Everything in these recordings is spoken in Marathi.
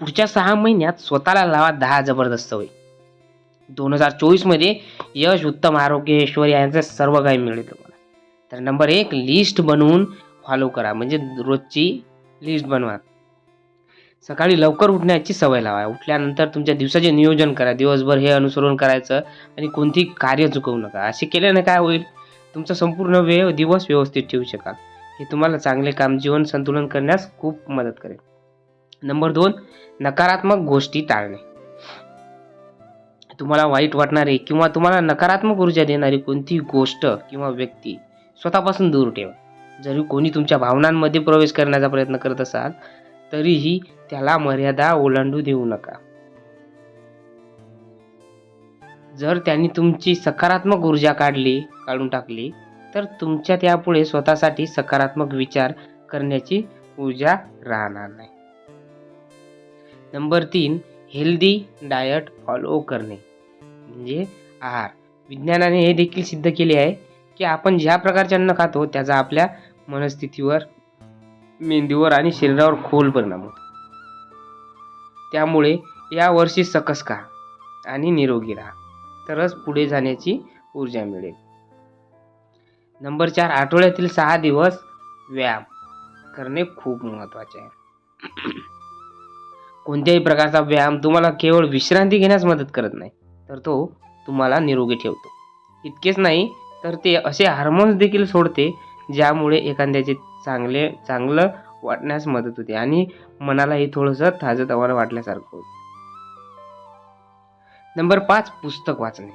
पुढच्या सहा महिन्यात स्वतःला लावा दहा जबरदस्त होईल. दोन हजार चोवीसमध्ये यश उत्तम आरोग्य ऐश्वर यांचं सर्व काही मिळेल तुम्हाला. तर नंबर एक लिस्ट बनवून फॉलो करा. म्हणजे रोजची लिस्ट बनवा. सकाळी लवकर उठण्याची सवय लावा. उठल्यानंतर तुमच्या दिवसाचे नियोजन करा. दिवसभर हे अनुसरण करायचं आणि कोणतीही कार्य चुकवू नका. असे केल्याने काय होईल? तुमचा संपूर्ण वेळ दिवस व्यवस्थित ठेवू शकाल. हे तुम्हाला चांगले काम जीवन संतुलन करण्यास खूप मदत करेल. नंबर दोन नकारात्मक गोष्टी टाळणे. तुम्हाला वाईट वाटणारे किंवा तुम्हाला नकारात्मक ऊर्जा देणारी कोणतीही गोष्ट किंवा व्यक्ती स्वतःपासून दूर ठेवा. जरी कोणी तुमच्या भावनांमध्ये प्रवेश करण्याचा प्रयत्न करत असाल तरीही त्याला मर्यादा ओलांडू देऊ नका. जर त्यांनी तुमची सकारात्मक ऊर्जा काढली काढून टाकली तर तुमच्या त्यापुढे स्वतःसाठी सकारात्मक विचार करण्याची ऊर्जा राहणार नाही. नंबर तीन हेल्दी डायट फॉलो करणे. म्हणजे आहार. विज्ञानाने हे देखील सिद्ध केले आहे की आपण ज्या प्रकारचे अन्न खातो त्याचा आपल्या मनस्थितीवर मेंदूवर आणि शरीरावर खोल परिणाम होतो. त्यामुळे या वर्षी सकस का आणि निरोगी राहा. तरच पुढे जाण्याची ऊर्जा मिळेल. नंबर चार आठवड्यातील सहा दिवस व्यायाम करणे खूप महत्त्वाचे आहे. कोणत्याही प्रकारचा व्यायाम तुम्हाला केवळ विश्रांती घेण्यास मदत करत नाही तर तो तुम्हाला निरोगी ठेवतो. इतकेच नाही तर ते असे हार्मोन्स देखील सोडते ज्यामुळे एखाद्याचे चांगले चांगलं वाटण्यास मदत होते आणि मनालाही थोडंसं ताजं वाटल्यासारखं होतं. नंबर पाच पुस्तक वाचणे.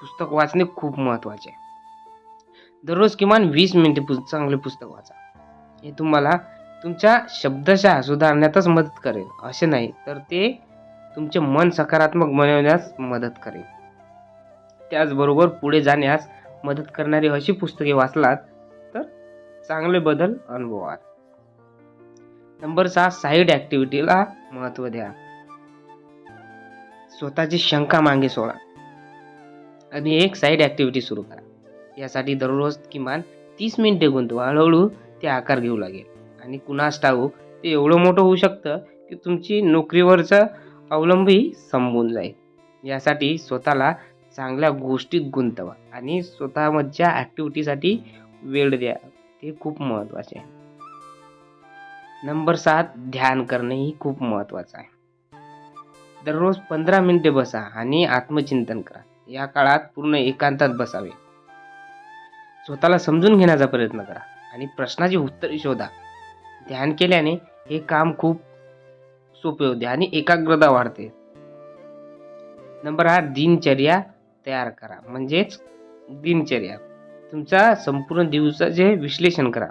पुस्तक वाचणे खूप महत्त्वाचे आहे. दररोज किमान वीस मिनिटे पु चांगले पुस्तक वाचा. हे तुम्हाला तुमच्या शब्दशः सुधारण्यातच मदत करेल असे नाही तर ते तुमचे मन सकारात्मक बनवण्यास मदत करेल. त्याचबरोबर पुढे जाण्यास मदत करणारी अशी पुस्तके वाचलात तर चांगले बदल अनुभवाल. नंबर सहा साईड ॲक्टिव्हिटीला महत्त्व द्या. स्वतःची शंका मागे सोडा आणि एक साईड ॲक्टिव्हिटी सुरू करा. यासाठी दररोज किमान तीस मिनिटे गुंतवा हळूहळू ते आकार घेऊ लागेल. आणि कुणास ठाऊक ते एवढं मोठं होऊ शकतं की तुमची नोकरीवरचं अवलंबही संपून जाईल. यासाठी स्वतःला चांगल्या गोष्टीत गुंतवा आणि स्वतःमधच्या ॲक्टिव्हिटीसाठी वेळ द्या. ते खूप महत्त्वाचे आहे. नंबर सात ध्यान करणे ही खूप महत्त्वाचं आहे. दररोज पंधरा मिनिटे बसा आणि आत्मचिंतन करा. या काळात पूर्ण एकांतात बसावे. स्वतःला समजून घेण्याचा प्रयत्न करा आणि प्रश्नाची उत्तरे शोधा. ध्यान केल्याने हे काम खूप सोपे होते आणि एकाग्रता वाढते. नंबर आठ दिनचर्या तयार करा. म्हणजेच दिनचर्या. तुमचा संपूर्ण दिवसाचे विश्लेषण करा.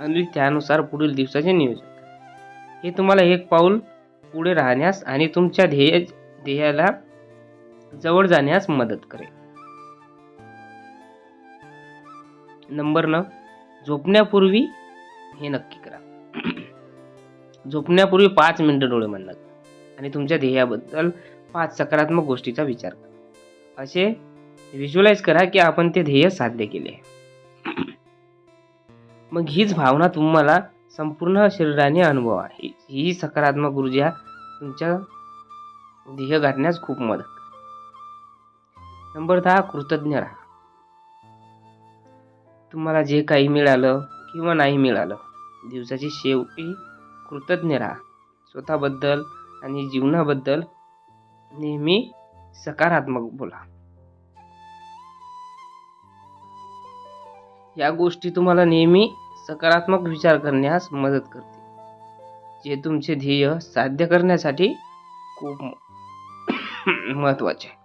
आणि त्यानुसार पुढील दिवसाचे नियोजन करा. हे तुम्हाला एक पाऊल पुढे राहण्यास आणि तुमच्या ध्येय ध्येयाला जवळ जाण्यास मदत करेल. नंबर न झोपण्यापूर्वी हे नक्की करा. झोपण्यापूर्वी पाच मिनिटं डोळे बंद करा आणि तुमच्या ध्येयाबद्दल पाच सकारात्मक गोष्टीचा विचार करा. असे व्हिज्युअलाइज करा की आपण ते ध्येय साध्य केले. मग हीच भावना तुम्हाला संपूर्ण शरीराने अनुभव आहे. ही सकारात्मक ऊर्जा तुमच्या ध्येय गाठण्यास खूप मदत नंबर दहा कृतज्ञ राहा. तुम्हाला जे काही मिळालं किंवा नाही मिळालं. दिवसाची शेवटी कृतज्ञ राहा. स्वतःबद्दल आणि जीवनाबद्दल नेहमी सकारात्मक बोला. या गोष्टी तुम्हाला नेहमी सकारात्मक विचार करण्यास मदत करते जे तुमचे ध्येय साध्य करण्यासाठी खूप महत्त्वाचे आहे.